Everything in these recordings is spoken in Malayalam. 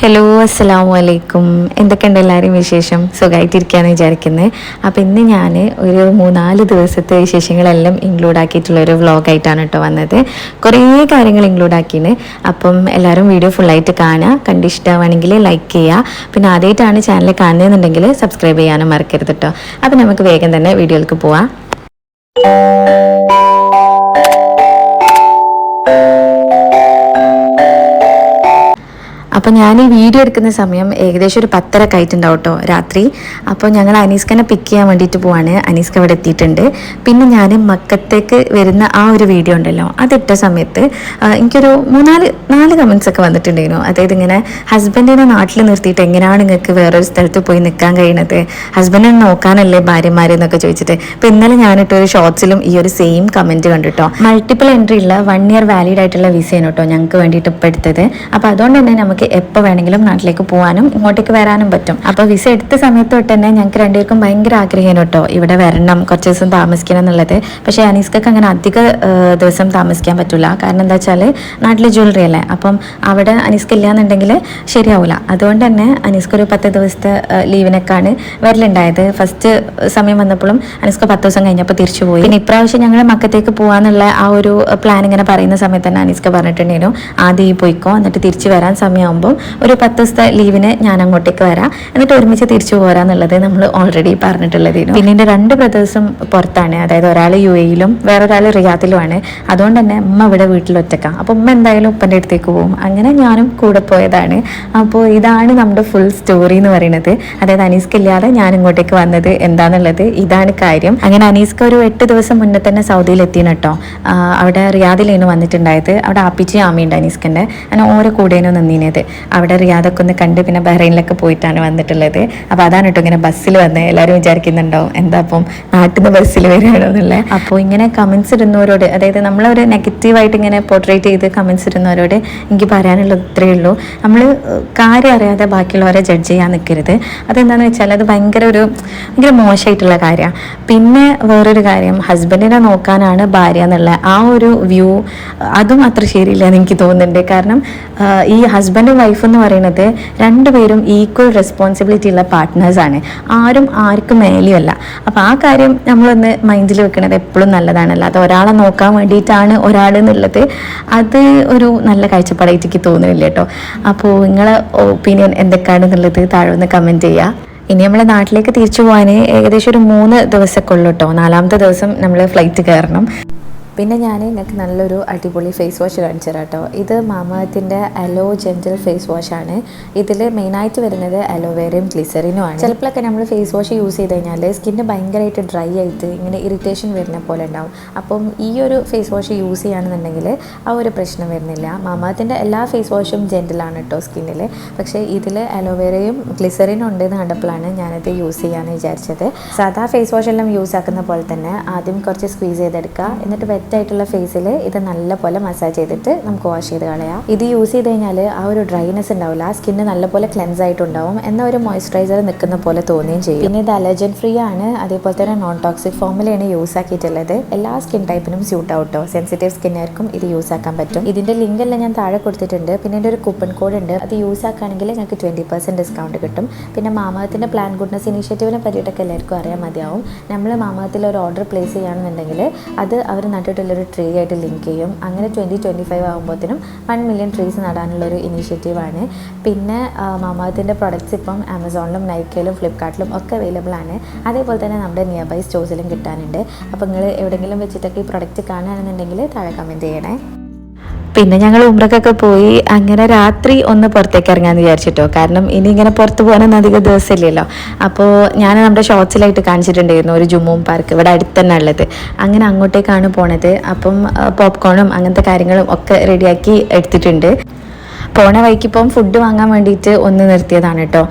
ഹലോ അസ്സലാമു അലൈക്കും എന്തൊക്കെയുണ്ട് എല്ലാവരും വിശേഷം? സുഖമായിട്ടിരിക്കുകയാണ് വിചാരിക്കുന്നത് അപ്പോൾ ഇന്ന് ഞാൻ ഒരു മൂന്നാൽ ദിവസത്തെ വിശേഷങ്ങളെല്ലാം ഇൻക്ലൂഡ് ആക്കിയിട്ടുള്ള ഒരു വ്ളോഗായിട്ടാണ് കേട്ടോ വന്നത്. കുറേ കാര്യങ്ങൾ ഇൻക്ലൂഡ് ആക്കിന് അപ്പം എല്ലാവരും വീഡിയോ ഫുള്ളായിട്ട് കാണുക കണ്ടിഷ്ടമാണെങ്കിൽ ലൈക്ക് ചെയ്യുക പിന്നെ ആദ്യമായിട്ടാണ് ചാനൽ കാണുന്നതെന്നുണ്ടെങ്കിൽ സബ്സ്ക്രൈബ് ചെയ്യാനും മറക്കരുത് കേട്ടോ. അപ്പം നമുക്ക് വേഗം തന്നെ വീഡിയോയിലേക്ക് പോവാം. അപ്പോൾ ഞാൻ ഈ വീഡിയോ എടുക്കുന്ന സമയം ഏകദേശം ഒരു പത്തരക്ക് ആയിട്ടുണ്ടാവും കേട്ടോ രാത്രി. അപ്പോൾ ഞങ്ങൾ അനീസ്കനെ പിക്ക് ചെയ്യാൻ വേണ്ടിയിട്ട് പോവാണ്. അനീസ്ക അവിടെ എത്തിയിട്ടുണ്ട്. പിന്നെ ഞാൻ മക്കത്തേക്ക് വരുന്ന ആ ഒരു വീഡിയോ ഉണ്ടല്ലോ അതിട്ട സമയത്ത് എനിക്കൊരു മൂന്നാൽ നാല് കമൻസ് ഒക്കെ വന്നിട്ടുണ്ടായിരുന്നു. അതായത് ഇങ്ങനെ ഹസ്ബൻഡിനെ നാട്ടിൽ നിർത്തിയിട്ട് എങ്ങനെയാണ് നിങ്ങൾക്ക് വേറൊരു സ്ഥലത്ത് പോയി നിൽക്കാൻ കഴിയുന്നത് ഹസ്ബൻഡിനെ നോക്കാനല്ലേ ഭാര്യമാരെന്നൊക്കെ ചോദിച്ചിട്ട്. അപ്പോൾ ഇന്നലെ ഞാനിട്ട് ഒരു ഷോർട്സിലും ഈ ഒരു സെയിം കമന്റ് കണ്ടിട്ടോ. മൾട്ടിപ്പിൾ എൻട്രി ഉള്ള വൺ ഇയർ വാലിഡ് ആയിട്ടുള്ള വിസയാണ് കേട്ടോ ഞങ്ങൾക്ക് വേണ്ടിയിട്ട് ഇപ്പോൾ എടുത്തത്. അപ്പോൾ അതുകൊണ്ട് തന്നെ നമുക്ക് എപ്പോൾ വേണമെങ്കിലും നാട്ടിലേക്ക് പോകാനും ഇങ്ങോട്ടേക്ക് വരാനും പറ്റും. അപ്പോൾ വിസ എടുത്ത സമയത്ത് തൊട്ട് തന്നെ ഞങ്ങൾക്ക് രണ്ടുപേർക്കും ഭയങ്കര ആഗ്രഹമാണ് കേട്ടോ ഇവിടെ വരണം കുറച്ച് ദിവസം താമസിക്കണം എന്നുള്ളത്. പക്ഷേ അനീസ്ക്കൊക്കെ അങ്ങനെ അധിക ദിവസം താമസിക്കാൻ പറ്റില്ല കാരണം എന്താ വെച്ചാൽ നാട്ടിൽ ജ്വല്ലറി അല്ലേ? അപ്പം അവിടെ അനീസ്ക്ക് ഇല്ലാന്നുണ്ടെങ്കിൽ ശരിയാവില്ല അതുകൊണ്ട് തന്നെ അനീസ്ക്ക് ഒരു പത്ത് ദിവസത്തെ ലീവിനൊക്കെയാണ് വരലുണ്ടായത്. ഫസ്റ്റ് സമയം വന്നപ്പോഴും അനീസ്ക്ക് പത്ത് ദിവസം കഴിഞ്ഞപ്പോൾ തിരിച്ചു പോയി. പിന്നെ ഇപ്രാവശ്യം ഞങ്ങൾ മക്കത്തേക്ക് പോകാനുള്ള ആ ഒരു പ്ലാൻ ഇങ്ങനെ പറയുന്ന സമയത്ത് തന്നെ അനീസ്ക്ക് പറഞ്ഞിട്ടുണ്ടായിരുന്നു. ആദ്യം ഈ പോയിക്കോ എന്നിട്ട് തിരിച്ചു വരാൻ സമയമാകുമ്പോൾ ഒരു പത്ത് ദിവസത്തെ ലീവിന് ഞാൻ അങ്ങോട്ടേക്ക് വരാം. എന്നിട്ട് ഒരുമിച്ച് തിരിച്ചു പോരാന്നുള്ളത് നമ്മൾ ഓൾറെഡി പറഞ്ഞിട്ടുള്ളത് പിന്നെ എന്റെ രണ്ട് ബ്രദേഴ്സും പുറത്താണ്. അതായത് ഒരാൾ യു എയിലും വേറൊരാൾ റിയാദിലുമാണ്. അതുകൊണ്ട് തന്നെ അമ്മ ഇവിടെ വീട്ടിൽ ഒറ്റക്കാം അപ്പോൾ ഉമ്മ എന്തായാലും ഉപ്പന്റെ അടുത്തേക്ക് പോകും. അങ്ങനെ ഞാനും കൂടെ പോയതാണ്. അപ്പോൾ ഇതാണ് നമ്മുടെ ഫുൾ സ്റ്റോറി എന്ന് പറയുന്നത്. അതായത് അനീസ്ക്ക് ഇല്ലാതെ ഞാൻ ഇങ്ങോട്ടേക്ക് വന്നത് എന്താണെന്നുള്ളത് ഇതാണ് കാര്യം. അങ്ങനെ അനീസ്ക്ക് ഒരു എട്ട് ദിവസം മുന്നേ തന്നെ സൗദിയിൽ എത്തിയാണ് കേട്ടോ. അവിടെ റിയാദിലേനു വന്നിട്ടുണ്ടായത്. അവിടെ ആപ്പിച്ചി ആമിയുണ്ട് അനീസ്കിന്റെ അങ്ങനെ ഓരോ കൂടെയാണ് നിന്നീനത്. അവിടെ റിയാദൊക്കെ ഒന്ന് കണ്ട് പിന്നെ ബഹ്റൈനിലൊക്കെ പോയിട്ടാണ് വന്നിട്ടുള്ളത്. അപ്പോൾ അതാണ് കേട്ടോ ഇങ്ങനെ ബസ്സിൽ വന്ന്. എല്ലാവരും വിചാരിക്കുന്നുണ്ടാവും എന്താ അപ്പം നാട്ടിൽ നിന്ന് ബസ്സിൽ വരികയാണോ എന്നുള്ളത് അപ്പോൾ ഇങ്ങനെ കമൻസ് ഇടുന്നവരോട് അതായത് നമ്മളൊരു നെഗറ്റീവായിട്ട് ഇങ്ങനെ പോർട്രേറ്റ് ചെയ്ത് കമൻസ് ഇടുന്നവരോട് എനിക്ക് പറയാനുള്ളത് ഇത്രയേ ഉള്ളൂ. നമ്മൾ കാര്യം അറിയാതെ ബാക്കിയുള്ളവരെ ജഡ്ജ് ചെയ്യാൻ നിൽക്കരുത് അതെന്താണെന്ന് വെച്ചാൽ അത് ഭയങ്കര ഒരു ഭയങ്കര മോശമായിട്ടുള്ള കാര്യമാണ് പിന്നെ വേറൊരു കാര്യം ഹസ്ബൻഡിനെ നോക്കാനാണ് ഭാര്യ എന്നുള്ള ആ ഒരു വ്യൂ അതും അത്ര ശരിയില്ല എന്ന് എനിക്ക് തോന്നുന്നുണ്ട്. കാരണം ഈ ഹസ്ബൻഡും വൈഫ് എന്ന് പറയുന്നത് രണ്ടുപേരും ഈക്വൽ റെസ്പോൺസിബിലിറ്റി ഉള്ള പാർട്ട്നേഴ്സാണ് ആരും ആർക്കും മേലെയല്ല അപ്പോൾ ആ കാര്യം നമ്മളൊന്ന് മൈൻഡിൽ വെക്കുന്നത് എപ്പോഴും നല്ലതാണല്ലോ അത് ഒരാളെ നോക്കാൻ വേണ്ടിയിട്ടാണ് ഒരാൾ എന്നുള്ളത് അത് ഒരു നല്ല കാഴ്ചപ്പാടായിട്ട് എനിക്ക് തോന്നുന്നില്ല കേട്ടോ. അപ്പോൾ നിങ്ങളെ ഒപ്പീനിയൻ എന്തൊക്കെയാണെന്നുള്ളത് താഴെ ഒന്ന് കമന്റ് ചെയ്യുക ഇനി നമ്മളെ നാട്ടിലേക്ക് തിരിച്ചു പോകാൻ ഏകദേശം ഒരു മൂന്ന് ദിവസമൊക്കെ ഉള്ളൂ കേട്ടോ. നാലാമത്തെ ദിവസം നമ്മൾ ഫ്ലൈറ്റ് കയറണം. പിന്നെ ഞാൻ നിങ്ങൾക്ക് നല്ലൊരു അടിപൊളി ഫേസ് വാഷ് കാണിച്ചു തരാം കേട്ടോ ഇത് മാമത്തിന്റെ അലോ ജെന്റൽ ഫേസ് വാഷാണ് ഇതിൽ മെയിനായിട്ട് വരുന്നത് അലോവേരയും ഗ്ലിസറിനും ആണ്. ചിലപ്പോഴൊക്കെ നമ്മൾ ഫേസ് വാഷ് യൂസ് ചെയ്ത് കഴിഞ്ഞാൽ സ്കിന്ന് ഭയങ്കരമായിട്ട് ഡ്രൈ ആയിട്ട് ഇങ്ങനെ ഇറിറ്റേഷൻ വരുന്ന പോലെ ഉണ്ടാവും. അപ്പം ഈ ഒരു ഫേസ് വാഷ് യൂസ് ചെയ്യുകയാണെന്നുണ്ടെങ്കിൽ ആ ഒരു പ്രശ്നം വരുന്നില്ല. മാമത്തിന്റെ എല്ലാ ഫേസ് വാഷും ജെന്റലാണ് കേട്ടോ സ്കിന്നിൽ പക്ഷേ ഇതിൽ അലോവേരയും ഗ്ലിസറിനും ഉണ്ടെന്ന് കണ്ടപ്പോഴാണ് ഞാനത് യൂസ് ചെയ്യാമെന്ന് വിചാരിച്ചത്. സാധാ ഫേസ് വാഷ് എല്ലാം യൂസ് ആക്കുന്ന പോലെ തന്നെ ആദ്യം കുറച്ച് സ്ക്വീസ് ചെയ്തെടുക്കുക. എന്നിട്ട് വെറ്റ് ആയിട്ടുള്ള ഫേസിൽ ഇത് നല്ലപോലെ മസാജ് ചെയ്തിട്ട് നമുക്ക് വാഷ് ചെയ്ത് കളയാം. ഇത് യൂസ് ചെയ്ത് കഴിഞ്ഞാൽ ആ ഒരു ഡ്രൈനെസ് ഉണ്ടാവില്ല. ആ സ്കിന്ന് നല്ലപോലെ ക്ലെൻസ് ആയിട്ടുണ്ടാവും എന്നാൽ ഒരു മോയ്സ്ചറൈസർ നിൽക്കുന്ന പോലെ തോന്നുകയും ചെയ്യും. പിന്നെ ഇത് അലർജൻ ഫ്രീ ആണ്. അതേപോലെ തന്നെ നോൺ ടോക്സിക് ഫോമിലാണ് യൂസ് ആക്കിയിട്ടുള്ളത്. എല്ലാ സ്കിൻ ടൈപ്പിനും സ്യൂട്ട് ഔട്ടോ സെൻസിറ്റീവ് സ്കിന്നുകാർക്കും ഇത് യൂസ് ആക്കാൻ പറ്റും. ഇതിന്റെ ലിങ്ക് എല്ലാം ഞാൻ താഴെ കൊടുത്തിട്ടുണ്ട്. പിന്നെ എന്റെ ഒരു കൂപ്പൺ കോഡ് ഉണ്ട്. അത് യൂസ് ആക്കുകയാണെങ്കിൽ ഞങ്ങൾക്ക് ട്വന്റി പെർസെന്റ് ഡിസ്കൗണ്ട് കിട്ടും. പിന്നെ മാമകത്തിന്റെ പ്ലാൻ ഗുഡ്നസ് ഇനിഷ്യേറ്റീവിനെ പറ്റിയിട്ടൊക്കെ എല്ലാവർക്കും അറിയാൻ മതിയാവും. നമ്മൾ മാമത്തിൽ ഒരു ഓർഡർ പ്ലേസ് ചെയ്യുകയാണെന്നുണ്ടെങ്കിൽ അത് അവർ നട്ടിട്ടുള്ളൊരു ട്രീ ആയിട്ട് ലിങ്ക് ചെയ്യും. അങ്ങനെ ട്വന്റി ട്വന്റി ഫൈവ് ആകുമ്പോഴത്തേനും വൺ മില്യൺ ട്രീസ് നടാനുള്ള ഒരു ഇനീഷ്യേറ്റീവാണ് പിന്നെ മാമാത്തിന്റെ പ്രൊഡക്ട്സ് ഇപ്പം ആമസോണിലും നൈക്കയിലും ഫ്ലിപ്കാർട്ടിലും ഒക്കെ അവൈലബിൾ ആണ്. അതേപോലെ തന്നെ നമ്മുടെ നിയർ ബൈ സ്റ്റോഴ്സിലും കിട്ടാനുണ്ട്. അപ്പോൾ നിങ്ങൾ എവിടെയെങ്കിലും വെച്ചിട്ടൊക്കെ ഈ പ്രൊഡക്റ്റ് കാണുകയാണെന്നുണ്ടെങ്കിൽ താഴെ കമന്റ് ചെയ്യണേ. പിന്നെ ഞങ്ങൾ ഉമ്രക്കൊക്കെ പോയി അങ്ങനെ രാത്രി ഒന്ന് പുറത്തേക്ക് ഇറങ്ങാന്ന് വിചാരിച്ചിട്ടോ. കാരണം ഇനി ഇങ്ങനെ പുറത്ത് പോകാനൊന്നും അധികം ദിവസമില്ലല്ലോ. അപ്പോൾ ഞാൻ നമ്മുടെ ഷോർട്സിലായിട്ട് കാണിച്ചിട്ടുണ്ടായിരുന്നു ഒരു ജുമ്മും പാർക്ക്. ഇവിടെ അടുത്ത് തന്നെ ഉള്ളത്. അങ്ങനെ അങ്ങോട്ടേക്കാണ് പോണത്. അപ്പം പോപ്കോണും അങ്ങനത്തെ കാര്യങ്ങളും ഒക്കെ റെഡിയാക്കി എടുത്തിട്ടുണ്ട്. പോണ വഴിക്ക് ഇപ്പം ഫുഡ് വാങ്ങാൻ വേണ്ടിയിട്ട് ഒന്ന് നിർത്തിയതാണ് കേട്ടോ.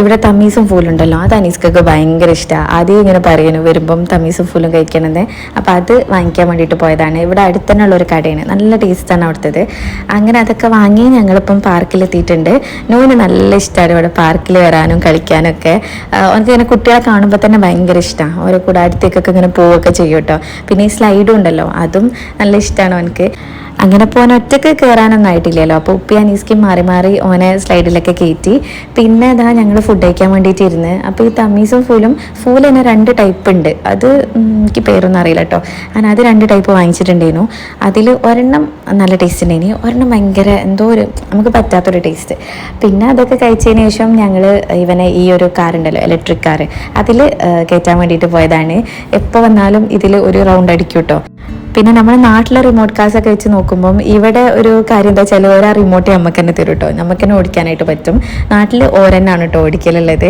ഇവിടെ തമ്മീസും ഫൂലുണ്ടല്ലോ അത് അനീസ്ക്കൊക്കെ ഭയങ്കര ഇഷ്ടമാണ് ആദ്യം ഇങ്ങനെ പറയുന്നു വരുമ്പം തമ്മീസും ഫൂലും കഴിക്കണത് അപ്പോൾ അത് വാങ്ങിക്കാൻ വേണ്ടിയിട്ട് പോയതാണ്. ഇവിടെ അടുത്ത് തന്നെ ഉള്ളൊരു കടയാണ്. നല്ല ടേസ്റ്റാണ് അവിടുത്തത്. അങ്ങനെ അതൊക്കെ വാങ്ങി ഞങ്ങളിപ്പം പാർക്കിലെത്തിയിട്ടുണ്ട്. നൂന് നല്ല ഇഷ്ടമാണ് ഇവിടെ പാർക്കിൽ വരാനും കളിക്കാനും ഒക്കെ ആഹ് അവനക്ക് ഇങ്ങനെ കുട്ടികളെ കാണുമ്പോൾ തന്നെ ഭയങ്കര ഇഷ്ടമാണ് ഓരോ കൂടെ അടുത്തേക്കൊക്കെ ഇങ്ങനെ പോവുകയൊക്കെ ചെയ്യും കേട്ടോ. പിന്നെ ഈ സ്ലൈഡും ഉണ്ടല്ലോ അതും നല്ല ഇഷ്ടമാണ് അവനക്ക് അങ്ങനെ പോകാൻ ഒറ്റയ്ക്ക് കയറാനൊന്നും ആയിട്ടില്ലല്ലോ. അപ്പോൾ ഉപ്പി അനീസ്ക്കും മാറി മാറി ഓനെ സ്ലൈഡിലൊക്കെ കയറ്റി പിന്നെ അതാ ഞങ്ങൾ ഫുഡ് കഴിക്കാൻ വേണ്ടിയിട്ട് ഇരുന്ന് അപ്പോൾ ഈ തമ്മീസും ഫൂലും ഫൂൽ തന്നെ രണ്ട് ടൈപ്പ് ഉണ്ട്. അത് എനിക്ക് പേരൊന്നും അറിയില്ല കേട്ടോ ഞാൻ അത് രണ്ട് ടൈപ്പ് വാങ്ങിച്ചിട്ടുണ്ടായിരുന്നു. അതിൽ ഒരെണ്ണം നല്ല ടേസ്റ്റ് ഉണ്ടായിനി. ഒരെണ്ണം ഭയങ്കര എന്തോ ഒരു നമുക്ക് പറ്റാത്തൊരു ടേസ്റ്റ് പിന്നെ അതൊക്കെ കഴിച്ചതിന് ശേഷം ഞങ്ങൾ ഇവനെ ഈ ഒരു കാറുണ്ടല്ലോ ഇലക്ട്രിക് കാർ അതിൽ കയറ്റാൻ വേണ്ടിയിട്ട് പോയതാണ്. എപ്പോൾ വന്നാലും ഇതിൽ ഒരു റൗണ്ട് അടിക്കും കേട്ടോ പിന്നെ നമ്മുടെ നാട്ടിലെ റിമോട്ട് കാസ് ഒക്കെ വെച്ച് നോക്കുമ്പം ഇവിടെ ഒരു കാര്യം എന്താ വെച്ചാൽ ഓരോ റിമോട്ട് നമുക്ക് തന്നെ തരും കേട്ടോ നമുക്ക് തന്നെ ഓടിക്കാനായിട്ട് പറ്റും. നാട്ടിൽ ഓരന്നാണ് കേട്ടോ ഓടിക്കലുള്ളത്.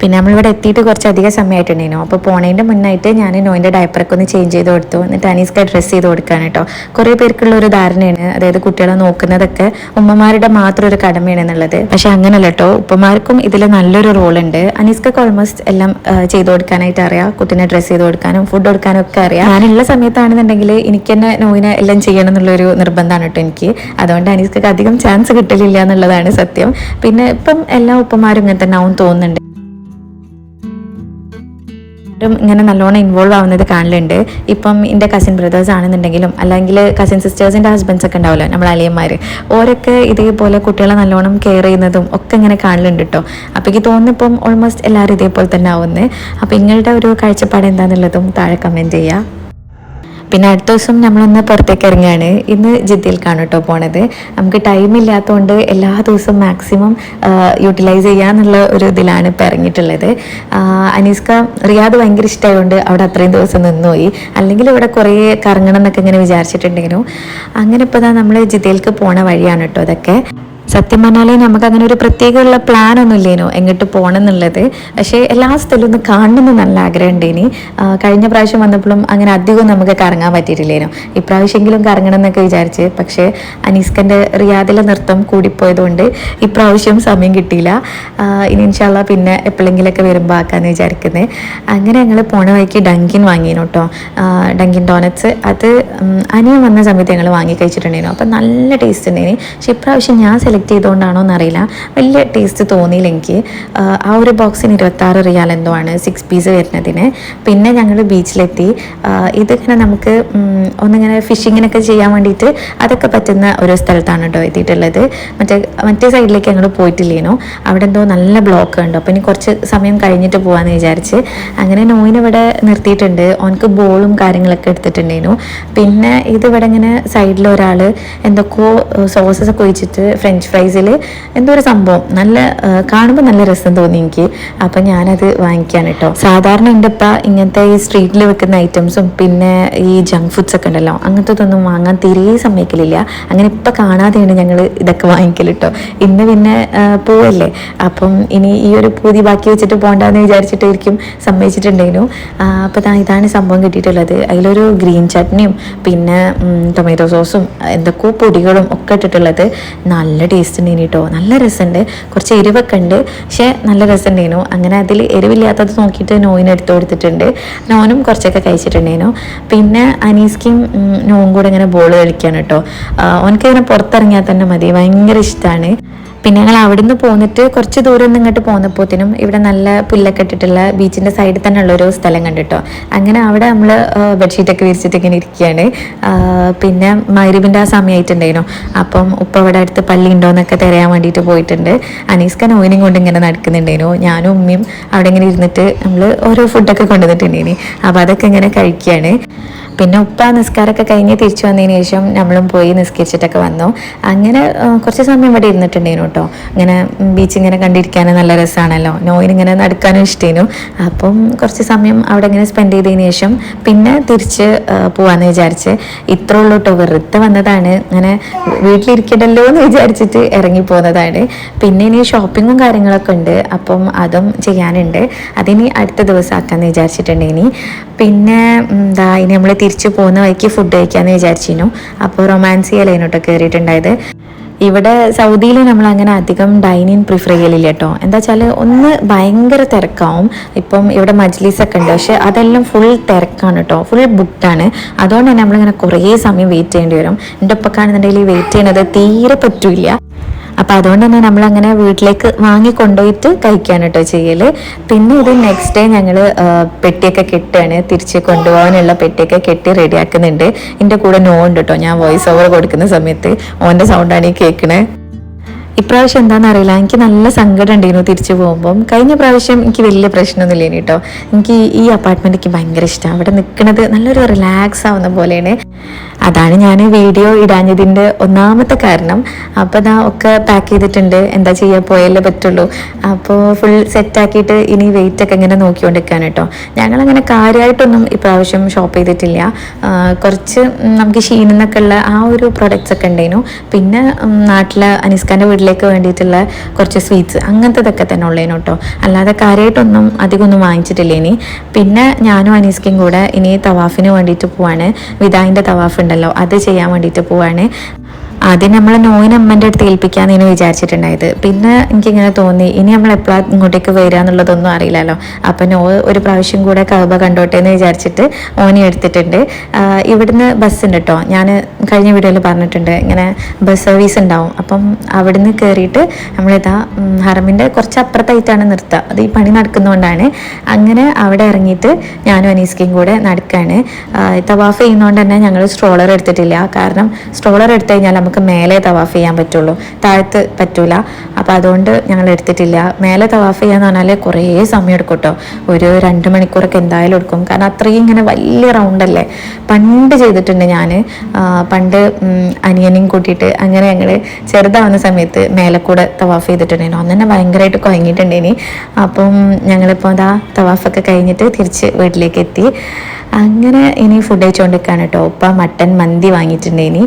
പിന്നെ നമ്മളിവിടെ എത്തിയിട്ട് കുറച്ച് അധികം സമയമായിട്ടുണ്ടായിരുന്നു അപ്പോൾ പോണതിന്റെ മുന്നായിട്ട് ഞാൻ നോയിന്റെ ഡയപ്പറൊക്കെ ഒന്ന് ചേഞ്ച് ചെയ്ത് കൊടുത്തു. എന്നിട്ട് അനീസ്ക്ക് ഡ്രസ്സ് ചെയ്ത് കൊടുക്കാൻ കേട്ടോ. കുറേ പേർക്കുള്ള ഒരു ധാരണയാണ്. അതായത് കുട്ടികളെ നോക്കുന്നതൊക്കെ ഉമ്മമാരുടെ മാത്രം ഒരു കടമയാണ് എന്നുള്ളത്. പക്ഷെ അങ്ങനല്ല കേട്ടോ. ഉപ്പമാർക്കും ഇതിൽ നല്ലൊരു റോൾ ഉണ്ട് അനീസ്കൊക്കെ ഓൾമോസ്റ്റ് എല്ലാം ചെയ്ത് കൊടുക്കാനായിട്ട് അറിയാം. കുട്ടീനെ ഡ്രസ്സ് ചെയ്ത് കൊടുക്കാനും ഫുഡ് കൊടുക്കാനും ഒക്കെ അറിയാം. ഞാനുള്ള സമയത്താണെന്നുണ്ടെങ്കിൽ എനിക്ക് തന്നെ നോയിനെ എല്ലാം ചെയ്യണം എന്നുള്ളൊരു നിർബന്ധമാണ് കേട്ടോ എനിക്ക്. അതുകൊണ്ട് അനീസ്കൊക്കെ അധികം ചാൻസ് കിട്ടലില്ല എന്നുള്ളതാണ് സത്യം. പിന്നെ ഇപ്പം എല്ലാ ഉപ്പമാരും ഇങ്ങനെ തന്നെ ആവും തോന്നുന്നുണ്ട്. ഇങ്ങനെ നല്ലോണം ഇൻവോൾവ് ആവുന്നത് കാണലുണ്ട്. ഇപ്പം എന്റെ കസിൻ ബ്രദേഴ്സ് ആണെന്നുണ്ടെങ്കിലും അല്ലെങ്കിൽ കസിൻ സിസ്റ്റേഴ്സിന്റെ ഹസ്ബൻഡ്സ് ഒക്കെ ഉണ്ടാവുമല്ലോ നമ്മൾ അലിയന്മാർ ഓരൊക്കെ ഇതേപോലെ കുട്ടികളെ നല്ലോണം കെയർ ചെയ്യുന്നതും ഒക്കെ ഇങ്ങനെ കാണലുണ്ട് കേട്ടോ അപ്പോൾ എനിക്ക് തോന്നുന്നു ഇപ്പം ഓൾമോസ്റ്റ് എല്ലാവരും ഇതേപോലെ തന്നെ ആവുന്നത് അപ്പോൾ നിങ്ങളുടെ ഒരു കാഴ്ചപ്പാട് എന്താണെന്നുള്ളതും താഴെ കമന്റ് ചെയ്യുക പിന്നെ അടുത്ത ദിവസം നമ്മളൊന്ന് പുറത്തേക്ക് ഇറങ്ങുകയാണ് ഇന്ന് ജിദ്ദയിൽക്കാണ് കേട്ടോ പോണത്. നമുക്ക് ടൈം ഇല്ലാത്തതുകൊണ്ട് എല്ലാ ദിവസവും മാക്സിമം യൂട്ടിലൈസ് ചെയ്യാന്നുള്ള ഒരു ഇതിലാണ് ഇപ്പോൾ ഇറങ്ങിയിട്ടുള്ളത്. അനീസ്ക റിയാദ് ഭയങ്കര ഇഷ്ടമായതുകൊണ്ട് അവിടെ അത്രയും ദിവസം നിന്നുപോയി. അല്ലെങ്കിൽ ഇവിടെ കുറേ കറങ്ങണം എന്നൊക്കെ ഇങ്ങനെ വിചാരിച്ചിട്ടുണ്ടെങ്കിലും അങ്ങനെ ഇപ്പോൾ നമ്മൾ ജിദ്ദയിലേക്ക് പോണ വഴിയാണ് കേട്ടോ അതൊക്കെ സത്യം പറഞ്ഞാൽ നമുക്ക് അങ്ങനെ ഒരു പ്രത്യേകമുള്ള പ്ലാൻ ഒന്നും ഇല്ലേനോ എങ്ങോട്ട് പോകണം എന്നുള്ളത് പക്ഷേ എല്ലാ സ്ഥലവും ഒന്ന് കാണണമെന്ന് നല്ല ആഗ്രഹം ഉണ്ട് ഇനി കഴിഞ്ഞ പ്രാവശ്യം വന്നപ്പോഴും അങ്ങനെ അധികം നമുക്ക് കറങ്ങാൻ പറ്റിയിട്ടില്ലേനോ? ഇപ്രാവശ്യമെങ്കിലും കറങ്ങണം എന്നൊക്കെ വിചാരിച്ച്. പക്ഷേ അനീസ്കന്റെ റിയാദിലെ നൃത്തം കൂടിപ്പോയതുകൊണ്ട് ഇപ്രാവശ്യം സമയം കിട്ടിയില്ല. ഇനി ഇൻഷാല്ല പിന്നെ എപ്പോഴെങ്കിലൊക്കെ വരുമ്പോൾ ആക്കാമെന്ന് വിചാരിക്കുന്നത് അങ്ങനെ ഞങ്ങൾ പോണ വഴിക്ക് ഡങ്കിൻ വാങ്ങിയിരുന്നു കേട്ടോ ഡങ്കിൻ ഡോനറ്റ്സ് അത് അനിയൻ വന്ന സമയത്ത് ഞങ്ങൾ വാങ്ങി കഴിച്ചിട്ടുണ്ടായിരുന്നു അപ്പം നല്ല ടേസ്റ്റ് ഉണ്ടായിരുന്നു പക്ഷെ ഇപ്രാവശ്യം ഞാൻ സെലക്ട് ചെയ്തുകൊണ്ടാണോ എന്നറിയില്ല. വലിയ ടേസ്റ്റ് തോന്നിയില്ല എനിക്ക്. ആ, ഒരു ബോക്സിന് ഇരുപത്താറ് റിയാൽ എന്തോ ആണ് സിക്സ് പീസ് വരുന്നതിന്. പിന്നെ ഞങ്ങൾ ബീച്ചിലെത്തി ഇതിങ്ങനെ നമുക്ക് ഒന്നിങ്ങനെ ഫിഷിങ്ങിനൊക്കെ ചെയ്യാൻ വേണ്ടിയിട്ട് അതൊക്കെ പറ്റുന്ന ഒരു സ്ഥലത്താണ് കേട്ടോ എത്തിയിട്ടുള്ളത്. മറ്റേ മറ്റേ സൈഡിലേക്ക് ഞങ്ങൾ പോയിട്ടില്ലേനോ? അവിടെ എന്തോ നല്ല ബ്ലോക്ക് ഉണ്ട് അപ്പോൾ ഇനി കുറച്ച് സമയം കഴിഞ്ഞിട്ട് പോകാമെന്ന് വിചാരിച്ച്. അങ്ങനെ നോയിന് ഇവിടെ നിർത്തിയിട്ടുണ്ട്. ഓനക്ക് ബോളും കാര്യങ്ങളൊക്കെ എടുത്തിട്ടുണ്ടായിരുന്നു പിന്നെ ഇതിവിടെ ഇങ്ങനെ സൈഡിൽ ഒരാൾ എന്തൊക്കെയോ സോസസ് ഒക്കെ ഒഴിച്ചിട്ട് ഫ്രഞ്ച് ഫ്രൈസിൽ എന്തോ ഒരു സംഭവം. നല്ല കാണുമ്പോൾ നല്ല രസം തോന്നി എനിക്ക്. അപ്പം ഞാനത് വാങ്ങിക്കാൻ കേട്ടോ സാധാരണ എന്റെ ഇപ്പം ഇങ്ങനത്തെ ഈ സ്ട്രീറ്റിൽ വെക്കുന്ന ഐറ്റംസും പിന്നെ ഈ ജങ്ക് ഫുഡ്സ് ഒക്കെ ഉണ്ടല്ലോ അങ്ങനത്തെ വാങ്ങാൻ തീരെ സമ്മതിക്കലില്ല. അങ്ങനെ ഇപ്പം കാണാതെയാണ് ഞങ്ങൾ ഇതൊക്കെ വാങ്ങിക്കൽ കേട്ടോ ഇന്ന് പിന്നെ പോവല്ലേ? അപ്പം ഇനി ഈ ഒരു പൂതി ബാക്കി വെച്ചിട്ട് പോകണ്ടെന്ന് വിചാരിച്ചിട്ടായിരിക്കും സമ്മതിച്ചിട്ടുണ്ടായിരുന്നു. അപ്പോൾ ഇതാണ് സംഭവം കിട്ടിയിട്ടുള്ളത്. അതിലൊരു ഗ്രീൻ ചട്നിയും പിന്നെ ടൊമാറ്റോ സോസും എന്തൊക്കെയോ പൊടികളും ഒക്കെ ഇട്ടിട്ടുള്ളത്. നല്ല ടേസ്റ്റ് ഉണ്ടായിരുന്നു കേട്ടോ. നല്ല രസമുണ്ട്. കുറച്ച് എരിവൊക്കെ ഉണ്ട്. പക്ഷേ നല്ല രസമുണ്ടായിരുന്നു. അങ്ങനെ അതിൽ എരിവില്ലാത്തത് നോക്കിയിട്ട് നോയിന് എടുത്തു കൊടുത്തിട്ടുണ്ട്. നോനും കുറച്ചൊക്കെ കഴിച്ചിട്ടുണ്ടായിരുന്നു. പിന്നെ അനീസ്ക്കും നോവും കൂടെ ഇങ്ങനെ ബോൾ കളിക്കുകയാണ് കേട്ടോ. ഓനക്ക് ഇങ്ങനെ പുറത്തിറങ്ങിയാൽ തന്നെ മതി. ഭയങ്കര ഇഷ്ടമാണ് പിന്നെ ഞങ്ങൾ അവിടുന്ന് പോന്നിട്ട് കുറച്ച് ദൂരം ഒന്ന് ഇങ്ങോട്ട് പോന്നപ്പോത്തിനും ഇവിടെ നല്ല പുല്ലൊക്കെ ഇട്ടിട്ടുള്ള ബീച്ചിന്റെ സൈഡിൽ തന്നെ ഉള്ള ഒരു സ്ഥലം കണ്ടിട്ടോ അങ്ങനെ അവിടെ നമ്മൾ ബെഡ്ഷീറ്റൊക്കെ വിരിച്ചിട്ട് ഇങ്ങനെ ഇരിക്കുകയാണ്. പിന്നെ മൈരിബിന്റെ ആ സമയമായിട്ടുണ്ടായിരുന്നു. അപ്പം ഉപ്പ അവിടെ അടുത്ത് പള്ളി ഉണ്ടോ എന്നൊക്കെ തിരയാൻ വേണ്ടിയിട്ട് പോയിട്ടുണ്ട്. അനീസ്ക നോയിനും കൊണ്ട് ഇങ്ങനെ നടക്കുന്നുണ്ടേനു. ഞാനും ഉമ്മയും അവിടെ ഇങ്ങനെ ഇരുന്നിട്ട് നമ്മൾ ഓരോ ഫുഡൊക്കെ കൊണ്ടുവന്നിട്ടുണ്ടേനി. അപ്പോൾ അതൊക്കെ ഇങ്ങനെ കഴിക്കുകയാണ് പിന്നെ ഉപ്പ നിസ്കാരമൊക്കെ കഴിഞ്ഞ് തിരിച്ചു വന്നതിന് ശേഷം നമ്മളും പോയി നിസ്കരിച്ചിട്ടൊക്കെ വന്നു. അങ്ങനെ കുറച്ച് സമയം ഇവിടെ ഇരുന്നിട്ടുണ്ടേനു കേട്ടോ. ഇങ്ങനെ ബീച്ച് ഇങ്ങനെ കണ്ടിരിക്കാൻ നല്ല രസമാണല്ലോ. നോയിൻ ഇങ്ങനെ നടക്കാനും ഇഷ്ടേനു അപ്പം കുറച്ച് സമയം അവിടെ ഇങ്ങനെ സ്പെൻഡ് ചെയ്തതിന് ശേഷം പിന്നെ തിരിച്ച് പോവാന്ന് വിചാരിച്ച് ഇത്ര ഉള്ളൂ കേട്ടോ. വെറുതെ വന്നതാണ്. അങ്ങനെ വീട്ടിലിരിക്കണ്ടല്ലോ എന്ന് വിചാരിച്ചിട്ട് ഇറങ്ങി പോകുന്നതാണ് പിന്നെ ഇനി ഷോപ്പിങ്ങും കാര്യങ്ങളൊക്കെ ഉണ്ട്. അപ്പം അതും ചെയ്യാനുണ്ട്. അതിനി അടുത്ത ദിവസം ആക്കാമെന്ന് വിചാരിച്ചിട്ടുണ്ട് ഇനി പിന്നെ എന്താ ഇനി നമ്മൾ തിരിച്ചു പോകുന്ന വഴിക്ക് ഫുഡ് കഴിക്കാമെന്ന് വിചാരിച്ചിരുന്നു. അപ്പോൾ റൊമാൻസിയലായിരുന്നു കേട്ടോ കയറിയിട്ടുണ്ടായത് ഇവിടെ സൗദിയിൽ നമ്മൾ അങ്ങനെ അധികം ഡൈനിങ് പ്രിഫർ ചെയ്യലില്ല കേട്ടോ എന്താ വെച്ചാൽ ഒന്ന് ഭയങ്കര തിരക്കാവും. ഇപ്പം ഇവിടെ മജ്ലീസ് ഒക്കെ ഉണ്ട്. പക്ഷെ അതെല്ലാം ഫുൾ തിരക്കാണ് കേട്ടോ ഫുൾ ബുക്ക്ഡാണ് അതുകൊണ്ട് തന്നെ നമ്മളിങ്ങനെ കുറേ സമയം വെയിറ്റ് ചെയ്യേണ്ടി വരും. എന്റെ ഒപ്പം കാണുന്നുണ്ടെങ്കിൽ വെയിറ്റ് ചെയ്യുന്നത് തീരെ പറ്റൂല അപ്പോൾ അതുകൊണ്ട് തന്നെ നമ്മളങ്ങനെ വീട്ടിലേക്ക് വാങ്ങി കൊണ്ടുപോയിട്ട് കഴിക്കുകയാണ് കേട്ടോ ചെയ്യൽ. പിന്നെ ഇത് നെക്സ്റ്റ് ഡേ ഞങ്ങൾ പെട്ടിയൊക്കെ കെട്ടുകയാണ് തിരിച്ച് കൊണ്ടുപോകാനുള്ള പെട്ടിയൊക്കെ കെട്ടി റെഡിയാക്കുന്നുണ്ട് എന്റെ കൂടെ നോ ഉണ്ട് കേട്ടോ ഞാൻ വോയിസ് ഓവർ കൊടുക്കുന്ന സമയത്ത്. ഓന്റെ സൗണ്ടാണ് ഈ കേൾക്കണേ ഇപ്രാവശ്യം എന്താണെന്ന് അറിയില്ല. എനിക്ക് നല്ല സങ്കടം ഉണ്ടായിരുന്നു തിരിച്ചു പോകുമ്പം. കഴിഞ്ഞ പ്രാവശ്യം എനിക്ക് വലിയ പ്രശ്നമൊന്നുമില്ല കേട്ടോ എനിക്ക് ഈ അപ്പാർട്ട്മെന്റ് എനിക്ക് ഭയങ്കര ഇഷ്ടമാണ് അവിടെ നിൽക്കുന്നത് നല്ലൊരു റിലാക്സ് ആവുന്ന പോലെയാണ്. അതാണ് ഞാൻ വീഡിയോ ഇടാഞ്ഞതിന്റെ ഒന്നാമത്തെ കാരണം. അപ്പോൾ ഇതാ ഒക്കെ പാക്ക് ചെയ്തിട്ടുണ്ട്. എന്താ ചെയ്യുക പോയല്ലേ പറ്റുള്ളൂ. അപ്പോൾ ഫുൾ സെറ്റാക്കിയിട്ട് ഇനി വെയിറ്റ് ഒക്കെ ഇങ്ങനെ നോക്കിക്കൊണ്ടിരിക്കാൻ കേട്ടോ ഞങ്ങളങ്ങനെ കാര്യമായിട്ടൊന്നും ഇപ്രാവശ്യം ഷോപ്പ് ചെയ്തിട്ടില്ല. കുറച്ച് നമുക്ക് ഷീനിന്നൊക്കെ ഉള്ള ആ ഒരു പ്രൊഡക്ട്സ് ഒക്കെ ഉണ്ടായിരുന്നു. പിന്നെ നാട്ടിലെ അനിസ്കാന്റെ വീട്ടിലേക്ക് വേണ്ടിയിട്ടുള്ള കുറച്ച് സ്വീറ്റ്സ് അങ്ങനത്തതൊക്കെ തന്നെ ഉള്ളതിനു കേട്ടോ അല്ലാതെ കാര്യമായിട്ടൊന്നും അധികമൊന്നും വാങ്ങിച്ചിട്ടില്ല ഇനി. പിന്നെ ഞാനും അനീസ്കയും കൂടെ ഇനി തവാഫിന് വേണ്ടിയിട്ട് പോവാണ്. വിദായിന്റെ തവാഫ് ഉണ്ടല്ലോ അത് ചെയ്യാൻ വേണ്ടിയിട്ട് പോവാണ്. ആദ്യം നമ്മൾ നോയിന് അമ്മന്റെ അടുത്ത് ഏൽപ്പിക്കാന്ന് ഇങ്ങനെ വിചാരിച്ചിട്ടുണ്ടായത്. പിന്നെ എനിക്കിങ്ങനെ തോന്നി ഇനി നമ്മൾ എപ്പോഴാണ് ഇങ്ങോട്ടേക്ക് വരിക എന്നുള്ളതൊന്നും അറിയില്ലല്ലോ. അപ്പം നോ ഒരു പ്രാവശ്യം കൂടെ കൗബ കണ്ടോട്ടെ എന്ന് വിചാരിച്ചിട്ട് ഓനി എടുത്തിട്ടുണ്ട്. ഇവിടുന്ന് ബസ് ഉണ്ട് കേട്ടോ ഞാൻ കഴിഞ്ഞ വീഡിയോയിൽ പറഞ്ഞിട്ടുണ്ട് ഇങ്ങനെ ബസ് സർവീസ് ഉണ്ടാവും. അപ്പം അവിടുന്ന് കയറിയിട്ട് നമ്മളിതാ ഹറമിന്റെ കുറച്ച് അപ്പുറത്തായിട്ടാണ് നിർത്തുക അത് ഈ പണി നടക്കുന്നതുകൊണ്ടാണ് അങ്ങനെ അവിടെ ഇറങ്ങിയിട്ട് ഞാനും അനീസ്കയും കൂടെ നടക്കുകയാണ് തവാഫ് ചെയ്യുന്നതുകൊണ്ട് തന്നെ ഞങ്ങൾ സ്ട്രോളർ എടുത്തിട്ടില്ല. കാരണം സ്ട്രോളർ എടുത്തു കഴിഞ്ഞാൽ നമുക്ക് മേലെ തവാഫ് ചെയ്യാൻ പറ്റുള്ളൂ. താഴത്ത് പറ്റൂല. അപ്പോൾ അതുകൊണ്ട് ഞങ്ങൾ എടുത്തിട്ടില്ല. മേലെ തവാഫ് ചെയ്യാന്ന് പറഞ്ഞാൽ കുറേ സമയം എടുക്കും കേട്ടോ ഒരു രണ്ട് മണിക്കൂറൊക്കെ എന്തായാലും എടുക്കും. കാരണം അത്രയും ഇങ്ങനെ വലിയ റൗണ്ടല്ലേ പണ്ട് ചെയ്തിട്ടുണ്ട് ഞാൻ പണ്ട് അനിയനെയും കൂട്ടിയിട്ട് അങ്ങനെ ഞങ്ങൾ ചെറുതാവുന്ന സമയത്ത് മേലെ കൂടെ തവാഫ് ചെയ്തിട്ടുണ്ടായിരുന്നു. അന്ന് തന്നെ ഭയങ്കരമായിട്ട് കുഴങ്ങിയിട്ടുണ്ടേനി അപ്പം ഞങ്ങളിപ്പോൾ അതാ തവാഫൊക്കെ കഴിഞ്ഞിട്ട് തിരിച്ച് വീട്ടിലേക്ക് എത്തി. അങ്ങനെ ഇനി ഫുഡ് കഴിച്ചുകൊണ്ടിരിക്കുകയാണ് കേട്ടോ ഉപ്പ മട്ടൻ മന്തി വാങ്ങിയിട്ടുണ്ടേനി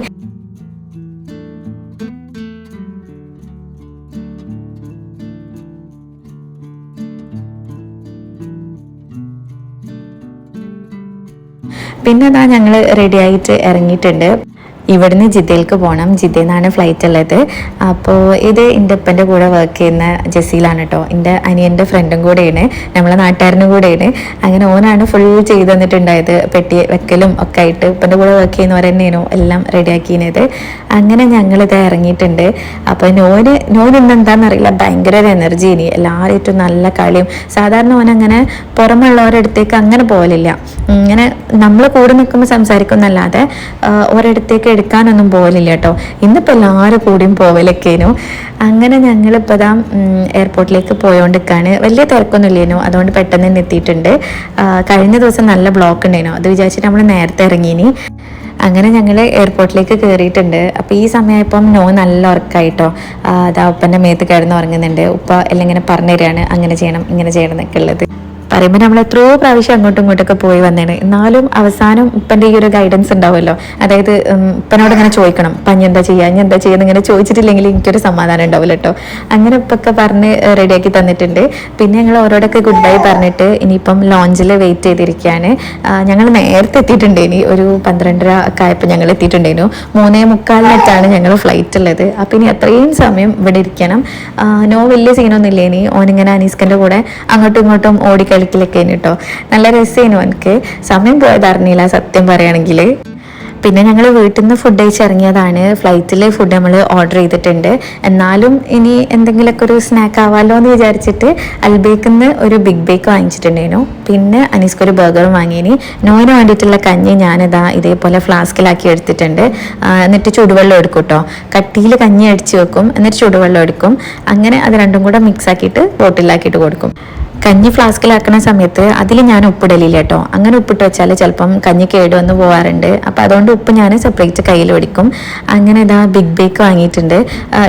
പിന്നെ അതാ ഞങ്ങൾ റെഡി ആയിട്ട് ഇറങ്ങിയിട്ടുണ്ട്. ഇവിടുന്ന് ജിദ്ദയിലേക്ക് പോകണം ജിദ്ദയിൽ നിന്നാണ് ഫ്ലൈറ്റ് ഉള്ളത്. അപ്പോൾ ഇത് എന്റെ ഉപ്പന്റെ കൂടെ വർക്ക് ചെയ്യുന്ന ജസീലാണ് കേട്ടോ എന്റെ അനിയന്റെ ഫ്രണ്ടും കൂടെയാണ്. നമ്മളെ നാട്ടുകാരനും കൂടെയാണ്. അങ്ങനെ ഓനാണ് ഫുൾ ചെയ്ത് തന്നിട്ടുണ്ടായത്. പെട്ടി വെക്കലും ഒക്കെ ആയിട്ട് ഉപ്പന്റെ കൂടെ വർക്ക് ചെയ്യുന്നവർ തന്നെയാണോ എല്ലാം റെഡിയാക്കിയത് അങ്ങനെ ഞങ്ങളിത് ഇറങ്ങിയിട്ടുണ്ട്. അപ്പോൾ നോന് നോന് ഇന്ന് എന്താണെന്നറിയില്ല ഭയങ്കര ഒരു എനർജി ഇനി എല്ലാവരും നല്ല കളിയും. സാധാരണ ഓൻ അങ്ങനെ പുറമുള്ളവരുടെ അടുത്തേക്ക് അങ്ങനെ പോകലില്ല ഇങ്ങനെ നമ്മൾ കൂടെ നിൽക്കുമ്പോൾ സംസാരിക്കുന്നല്ലാതെ ഒരിടത്തേക്ക് എടുക്കാനൊന്നും പോകലില്ല കേട്ടോ. ഇന്നിപ്പോൾ എല്ലാവരും കൂടിയും പോവലൊക്കേനു. അങ്ങനെ ഞങ്ങളിപ്പോൾ ഇതാ എയർപോർട്ടിലേക്ക് പോയോണ്ടിരിക്കുകയാണ് വലിയ തിരക്കൊന്നും ഇല്ലേനു അതുകൊണ്ട് പെട്ടെന്ന് തന്നെ എത്തിയിട്ടുണ്ട്. കഴിഞ്ഞ ദിവസം നല്ല ബ്ലോക്ക് ഉണ്ടായിരുന്നു അത് വിചാരിച്ചിട്ട് നമ്മൾ നേരത്തെ ഇറങ്ങിയിനി അങ്ങനെ ഞങ്ങൾ എയർപോർട്ടിലേക്ക് കയറിയിട്ടുണ്ട് അപ്പോൾ ഈ സമയമായപ്പം നോ നല്ല ഉറക്കായിട്ടോ. അതാ ഉപ്പന്റെ മേത്ത് കിടന്ന് ഉറങ്ങുന്നുണ്ട്. ഉപ്പ എല്ലാം ഇങ്ങനെ പറഞ്ഞു തരികയാണ് അങ്ങനെ ചെയ്യണം ഇങ്ങനെ ചെയ്യണം എന്നൊക്കെ ഉള്ളത്. പറയുമ്പോൾ നമ്മൾ എത്രയോ പ്രാവശ്യം അങ്ങോട്ടും ഇങ്ങോട്ടൊക്കെ പോയി വന്നേണ്. എന്നാലും അവസാനം ഉപ്പന്റെ ഈ ഒരു ഗൈഡൻസ് ഉണ്ടാവുമല്ലോ. അതായത് ഉപ്പനോട് ഇങ്ങനെ ചോദിക്കണം. പഞ്ഞ എന്താ ചെയ്യുക ഞാൻ എന്താ ചെയ്യുക ഇങ്ങനെ ചോദിച്ചിട്ടില്ലെങ്കിൽ എനിക്കൊരു സമാധാനം ഉണ്ടാവില്ല കേട്ടോ അങ്ങനെ ഉപ്പൊക്കെ പറഞ്ഞ് റെഡിയാക്കി തന്നിട്ടുണ്ട്. പിന്നെ ഞങ്ങൾ ഓരോടൊക്കെ ഗുഡ് ബൈ പറഞ്ഞിട്ട് ഇനിയിപ്പം ലോഞ്ചിൽ വെയിറ്റ് ചെയ്തിരിക്കുകയാണ് ഞങ്ങൾ നേരത്തെ എത്തിയിട്ടുണ്ട് ഇനി ഒരു പന്ത്രണ്ടര ഒക്കെ ആയപ്പോൾ ഞങ്ങൾ എത്തിയിട്ടുണ്ടായിരുന്നു മൂന്നേ മുക്കാലിനായിട്ടാണ് ഞങ്ങൾ ഫ്ലൈറ്റ് ഉള്ളത് അപ്പം ഇനി അത്രയും സമയം ഇവിടെ ഇരിക്കണം. നോ വലിയ സീനൊന്നും ഇല്ല ഇനി ഓനിങ്ങനെ അനീസ്കന്റെ കൂടെ അങ്ങോട്ടും ഇങ്ങോട്ടും ഓടിക്കളിക്കലൊക്കെ ഇനി കേട്ടോ നല്ല രസമായിരുന്നു എനിക്ക് സമയം പോയത് അറിഞ്ഞില്ല സത്യം പറയുകയാണെങ്കിൽ പിന്നെ ഞങ്ങൾ വീട്ടിൽ നിന്ന് ഫുഡ് കഴിച്ച് ഇറങ്ങിയതാണ് ഫ്ലൈറ്റിൽ ഫുഡ് നമ്മൾ ഓർഡർ ചെയ്തിട്ടുണ്ട്. എന്നാലും ഇനി എന്തെങ്കിലുമൊക്കെ ഒരു സ്നാക്ക് ആവാമല്ലോ എന്ന് വിചാരിച്ചിട്ട് അൽബേക്കിൽ നിന്ന് ഒരു ബിഗ് ബേക്ക് വാങ്ങിച്ചിട്ടുണ്ടായിരുന്നു. പിന്നെ അനീസ്ക്ക് ഒരു ബർഗറും വാങ്ങിയിനി. നോയിന് വേണ്ടിയിട്ടുള്ള കഞ്ഞി ഞാനിതാ ഇതേപോലെ ഫ്ലാസ്കിലാക്കി എടുത്തിട്ടുണ്ട്. എന്നിട്ട് ചൂടുവെള്ളം എടുക്കും കേട്ടോ കട്ടിയിൽ കഞ്ഞി അടിച്ച് വെക്കും എന്നിട്ട് ചൂടുവെള്ളം എടുക്കും. അങ്ങനെ അത് രണ്ടും കൂടെ മിക്സ് ആക്കിയിട്ട് ബോട്ടിലാക്കിയിട്ട് കൊടുക്കും. കഞ്ഞി ഫ്ലാസ്കിലാക്കുന്ന സമയത്ത് അതിൽ ഞാൻ ഉപ്പിടലില്ല കേട്ടോ അങ്ങനെ ഉപ്പിട്ട് വെച്ചാൽ ചിലപ്പം കഞ്ഞി കേടുവന്ന് പോകാറുണ്ട് അപ്പം അതുകൊണ്ട് ഉപ്പ് ഞാൻ സെപ്പറേറ്റ് കയ്യിൽ പിടിക്കും. അങ്ങനെ ഇതാ ബിഗ് ബേക്ക് വാങ്ങിയിട്ടുണ്ട്.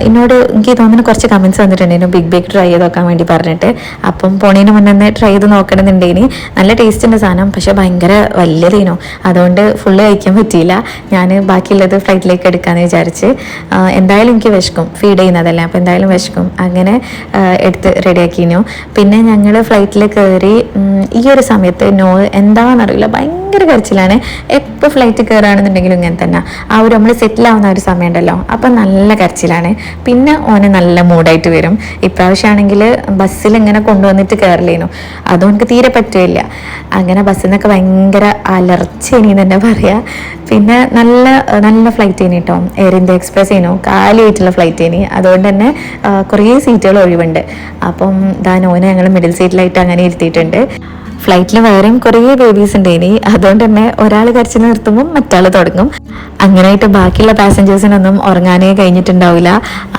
എന്നോട് എനിക്ക് തോന്നുന്നു കുറച്ച് കമൻസ് വന്നിട്ടുണ്ടായിരുന്നു. ബിഗ് ബേക്ക് ട്രൈ ചെയ്ത് നോക്കാൻ വേണ്ടി പറഞ്ഞിട്ട്. അപ്പം പോണേന് മുന്നേ തന്നെ ട്രൈ ചെയ്ത് നോക്കണമെന്നുണ്ടെങ്കിൽ നല്ല ടേസ്റ്റിന്റെ സാധനം. പക്ഷേ ഭയങ്കര വലിയതേനു. അതുകൊണ്ട് ഫുള്ള് കഴിക്കാൻ പറ്റിയില്ല. ഞാൻ ബാക്കിയുള്ളത് ഫ്ലൈറ്റിലേക്ക് എടുക്കാമെന്ന് വിചാരിച്ച്. എന്തായാലും എനിക്ക് വിശക്കും. ഫീഡ് ചെയ്യുന്നതല്ലേ. അപ്പോൾ എന്തായാലും വിശക്കും. അങ്ങനെ എടുത്ത് റെഡിയാക്കിനു പിന്നെ ഞങ്ങൾ ഫ്ലൈറ്റിൽ കയറി ഈ ഒരു സമയത്ത് നോ എന്താണെന്നറിയില്ല. ഭയങ്കര കരച്ചിലാണ്. എപ്പോൾ ഫ്ലൈറ്റ് കയറുകയാണെന്നുണ്ടെങ്കിലും ഇങ്ങനെ തന്നെ. ആ ഒരു നമ്മൾ സെറ്റിൽ ആവുന്ന ഒരു സമയമുണ്ടല്ലോ. അപ്പം നല്ല കരച്ചിലാണ്. പിന്നെ ഓന് നല്ല മൂഡായിട്ട് വരും. ഇപ്രാവശ്യമാണെങ്കിൽ ബസ്സിൽ ഇങ്ങനെ കൊണ്ടുവന്നിട്ട് കയറില്ലേനു അതും എനിക്ക് തീരെ പറ്റുകയില്ല. അങ്ങനെ ബസ്സിൽ നിന്നൊക്കെ ഭയങ്കര അലർച്ച അലർച്ചേനി തന്നെ പറയാം. പിന്നെ നല്ല നല്ല ഫ്ലൈറ്റ് ഇനി കേട്ടോ എയർ ഇന്ത്യ എക്സ്പ്രസ് ഏനു. കാലിയായിട്ടുള്ള ഫ്ലൈറ്റ് ഇനി അതുകൊണ്ട് തന്നെ കുറേ സീറ്റുകൾ ഒഴിവുണ്ട്. അപ്പം ദാ നോനെ ഞങ്ങൾ മിഡിൽ സീറ്റിലായിട്ട് അങ്ങനെ ഇരുത്തിയിട്ടുണ്ട്. ഫ്ലൈറ്റിൽ വേറെയും കുറേ ബേബീസ് ഉണ്ട് ഇനി. അതുകൊണ്ട് തന്നെ ഒരാൾ കരച്ചു നിർത്തുമ്പോൾ മറ്റാൾ തുടങ്ങും. അങ്ങനെയായിട്ട് ബാക്കിയുള്ള പാസഞ്ചേഴ്സിനൊന്നും ഉറങ്ങാനേ കഴിഞ്ഞിട്ടുണ്ടാവില്ല.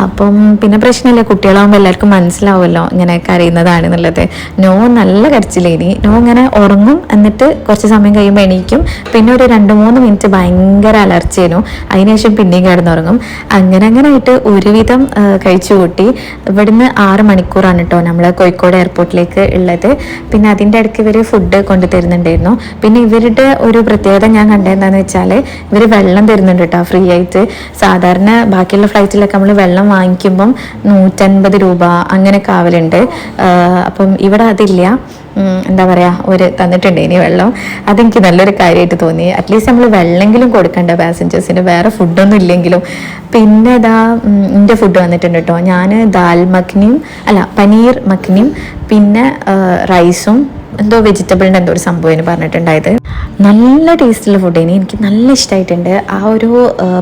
അപ്പം പിന്നെ പ്രശ്നമില്ല. കുട്ടികളാകുമ്പോൾ എല്ലാവർക്കും മനസ്സിലാവുമല്ലോ ഇങ്ങനെ കരയുന്നതാണെന്നുള്ളത് നോ നല്ല കരച്ചിലേനി നോ ഇങ്ങനെ ഉറങ്ങും എന്നിട്ട് കുറച്ച് സമയം കഴിയുമ്പോൾ എണീക്കും. പിന്നെ ഒരു രണ്ട് മൂന്ന് മിനിറ്റ് ഭയങ്കര അലർച്ചേനു അതിനുശേഷം പിന്നെയും കിടന്നുറങ്ങും. അങ്ങനെ അങ്ങനെ ആയിട്ട് ഒരുവിധം കഴിച്ചു കൂട്ടി. ഇവിടുന്ന് ആറ് മണിക്കൂറാണ് കേട്ടോ നമ്മൾ കോഴിക്കോട് എയർപോർട്ടിലേക്ക് ഉള്ളത്. പിന്നെ അതിന്റെ ഇടയ്ക്ക് ഇവർ ഫുഡ് കൊണ്ടു തരുന്നുണ്ടായിരുന്നു. പിന്നെ ഇവരുടെ ഒരു പ്രത്യേകത ഞാൻ കണ്ടതെന്താണെന്ന് വെച്ചാൽ ഇവർ വെള്ളം തരുന്നുണ്ട് കേട്ടോ ഫ്രീ ആയിട്ട്. സാധാരണ ബാക്കിയുള്ള ഫ്ലൈറ്റിലൊക്കെ നമ്മൾ വെള്ളം വാങ്ങിക്കുമ്പം നൂറ്റൻപത് രൂപ അങ്ങനെയൊക്കെ ആവലുണ്ട്. അപ്പം ഇവിടെ അതില്ല. എന്താ പറയാ ഒരു തന്നിട്ടുണ്ട് ഇനി വെള്ളം. അതെനിക്ക് നല്ലൊരു കാര്യമായിട്ട് തോന്നി. അറ്റ്ലീസ്റ്റ് നമ്മൾ വെള്ളമെങ്കിലും കൊടുക്കണ്ട പാസഞ്ചേഴ്സിന് വേറെ ഫുഡൊന്നും ഇല്ലെങ്കിലും. പിന്നെ ഇതാ എന്റെ ഫുഡ് വന്നിട്ടുണ്ട് കേട്ടോ ഞാൻ ദാൽ മഖ്നിയും അല്ല പനീർ മഖ്നിയും പിന്നെ റൈസും എന്തോ വെജിറ്റബിളിന്റെ എന്തോ ഒരു സംഭവം പറഞ്ഞിട്ടുണ്ടായത്. നല്ല ടേസ്റ്റുള്ള ഫുഡ് ഇനി എനിക്ക് നല്ല ഇഷ്ടമായിട്ടുണ്ട് ആ ഒരു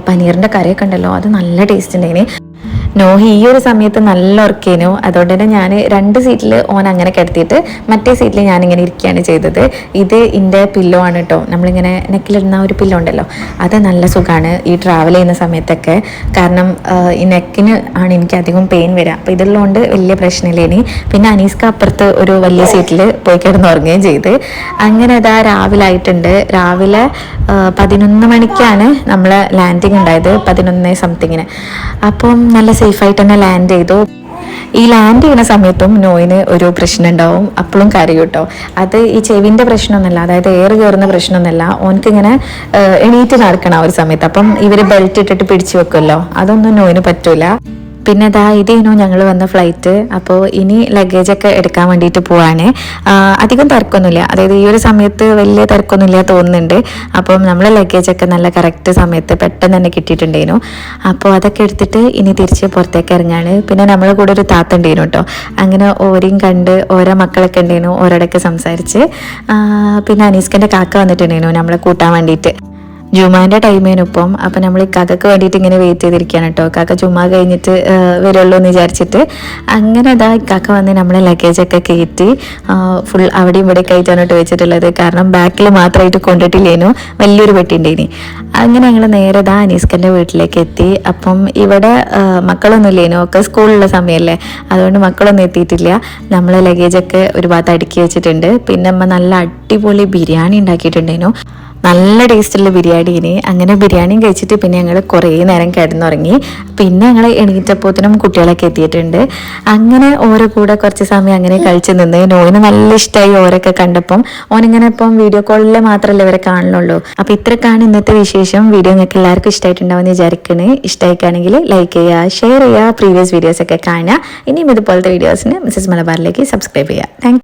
പനീറിന്റെ കറിയൊക്കെ ഉണ്ടല്ലോ. അത് നല്ല ടേസ്റ്റ് ഉണ്ടായിന് നോഹി ഈ ഒരു സമയത്ത് നല്ല ഉറക്കേനു അതുകൊണ്ട് തന്നെ ഞാൻ രണ്ട് സീറ്റിൽ ഓൻ അങ്ങനെ കിടത്തിയിട്ട് മറ്റേ സീറ്റിൽ ഞാനിങ്ങനെ ഇരിക്കുകയാണ് ചെയ്തത്. ഇത് എന്റെ പില്ലോ ആണ് കേട്ടോ നമ്മളിങ്ങനെ നെക്കിലിടുന്ന ഒരു പില്ലോ ഉണ്ടല്ലോ. അത് നല്ല സുഖമാണ് ഈ ട്രാവൽ ചെയ്യുന്ന സമയത്തൊക്കെ. കാരണം ഈ നെക്കിന് ആണ് എനിക്ക് അധികം പെയിൻ വരിക അപ്പോൾ ഇതുള്ളതുകൊണ്ട് വലിയ പ്രശ്നമില്ല ഇനി പിന്നെ അനീസ്ക അപ്പുറത്ത് ഒരു വലിയ സീറ്റിൽ പോയി കിടന്ന് ഉറങ്ങുകയും ചെയ്ത്. അങ്ങനെ അതാ രാവിലെ ആയിട്ടുണ്ട് രാവിലെ പതിനൊന്ന് മണിക്കാണ് നമ്മൾ ലാൻഡിങ് ഉണ്ടായത്. പതിനൊന്ന് സംതിങ്ങിന് അപ്പം നല്ല സേഫായിട്ട് തന്നെ ലാൻഡ് ചെയ്തു. ഈ ലാൻഡ് ചെയ്യുന്ന സമയത്തും നോയിന് ഒരു പ്രശ്നം ഉണ്ടാവും അപ്പോഴും കരയും കേട്ടോ അത് ഈ ചെവിന്റെ പ്രശ്നമൊന്നുമല്ല അതായത് എയർ കയറുന്ന പ്രശ്നമൊന്നുമല്ല. ഓനക്ക് ഇങ്ങനെ എണീറ്റ് നടക്കണം ആ ഒരു സമയത്ത്. അപ്പം ഇവർ ബെൽറ്റ് ഇട്ടിട്ട് പിടിച്ചു വെക്കുമല്ലോ അതൊന്നും നോയിന് പറ്റൂല. പിന്നെ ഇതാ ഇതേനു ഞങ്ങൾ വന്ന ഫ്ലൈറ്റ് അപ്പോൾ ഇനി ലഗേജൊക്കെ എടുക്കാൻ വേണ്ടിയിട്ട് പോവാണ്. അധികം തിരക്കൊന്നുമില്ല. അതായത് ഈ ഒരു സമയത്ത് വലിയ തിരക്കൊന്നുമില്ല തോന്നുന്നുണ്ട്. അപ്പം നമ്മൾ ലഗേജൊക്കെ നല്ല കറക്റ്റ് സമയത്ത് പെട്ടെന്ന് തന്നെ കിട്ടിയിട്ടുണ്ടേനു അപ്പോൾ അതൊക്കെ എടുത്തിട്ട് ഇനി തിരിച്ച് പുറത്തേക്ക് ഇറങ്ങാണ്. പിന്നെ നമ്മളെ കൂടെ ഒരു താത്ത ഉണ്ടേനു കേട്ടോ. അങ്ങനെ ഓരെയും കണ്ട് ഓരോ മക്കളൊക്കെ ഉണ്ടേനു ഓരോടൊക്കെ സംസാരിച്ച്. പിന്നെ അനീസ്കന്റെ കാക്ക വന്നിട്ടുണ്ടേനു നമ്മളെ കൂട്ടാൻ വേണ്ടിയിട്ട്. ജുമാന്റെ ടൈമിനൊപ്പം അപ്പം നമ്മൾ ഈ കാക്കക്ക് വേണ്ടിയിട്ട് ഇങ്ങനെ വെയിറ്റ് ചെയ്തിരിക്കുകയാണ് കേട്ടോ കാക്ക ചുമ്മാ കഴിഞ്ഞിട്ട് വരുള്ളൂ എന്ന് വിചാരിച്ചിട്ട്. അങ്ങനെ ഇതാ കാക്ക വന്ന് നമ്മളെ ലഗേജൊക്കെ കയറ്റി ഫുൾ അവിടെയും ഇവിടെ കയറ്റാണ് കേട്ടോ വെച്ചിട്ടുള്ളത്. കാരണം ബാക്കിൽ മാത്രമായിട്ട് കൊണ്ടിട്ടില്ലേനു വലിയൊരു പെട്ടി ഉണ്ടേനി അങ്ങനെ ഞങ്ങൾ നേരെ ഇതാ അനീസ്കന്റെ വീട്ടിലേക്ക് എത്തി. അപ്പം ഇവിടെ മക്കളൊന്നും ഇല്ലേനു ഒക്കെ സ്കൂളിലുള്ള സമയമല്ലേ അതുകൊണ്ട് മക്കളൊന്നും എത്തിയിട്ടില്ല. നമ്മളെ ലഗേജൊക്കെ ഒരു ഭാഗത്ത് അടുക്കി വെച്ചിട്ടുണ്ട്. പിന്നെ അമ്മ നല്ല അടിപൊളി ബിരിയാണി ഉണ്ടാക്കിയിട്ടുണ്ടേനു. നല്ല ടേസ്റ്റുള്ള ബിരിയാണിന് അങ്ങനെ ബിരിയാണിയും കഴിച്ചിട്ട് പിന്നെ ഞങ്ങൾ കുറേ നേരം കിടന്നുറങ്ങി. പിന്നെ ഞങ്ങൾ എണീറ്റപ്പോത്തിനും കുട്ടികളൊക്കെ എത്തിയിട്ടുണ്ട്. അങ്ങനെ ഓരോ കൂടെ കുറച്ച് സമയം അങ്ങനെ കഴിച്ച് നിന്ന് നോയിന് നല്ല ഇഷ്ടമായി ഓരൊക്കെ കണ്ടപ്പം. ഓനിങ്ങനെ ഇപ്പം വീഡിയോ കോളിൽ മാത്രമല്ല ഇവരെ കാണുന്നുള്ളൂ. അപ്പം ഇത്രക്കാണ് ഇന്നത്തെ വിശേഷം. വീഡിയോ നിങ്ങൾക്ക് എല്ലാവർക്കും ഇഷ്ടമായിട്ടുണ്ടാവുമെന്ന് വിചാരിക്കണേ. ഇഷ്ടമായിക്കാണെങ്കിൽ ലൈക്ക് ചെയ്യുക ഷെയർ ചെയ്യുക പ്രീവിയസ് വീഡിയോസൊക്കെ കാണുക. ഇനിയും ഇതുപോലത്തെ വീഡിയോസിന് മിസ്സസ് മലബാറിലേക്ക് സബ്സ്ക്രൈബ് ചെയ്യുക. താങ്ക്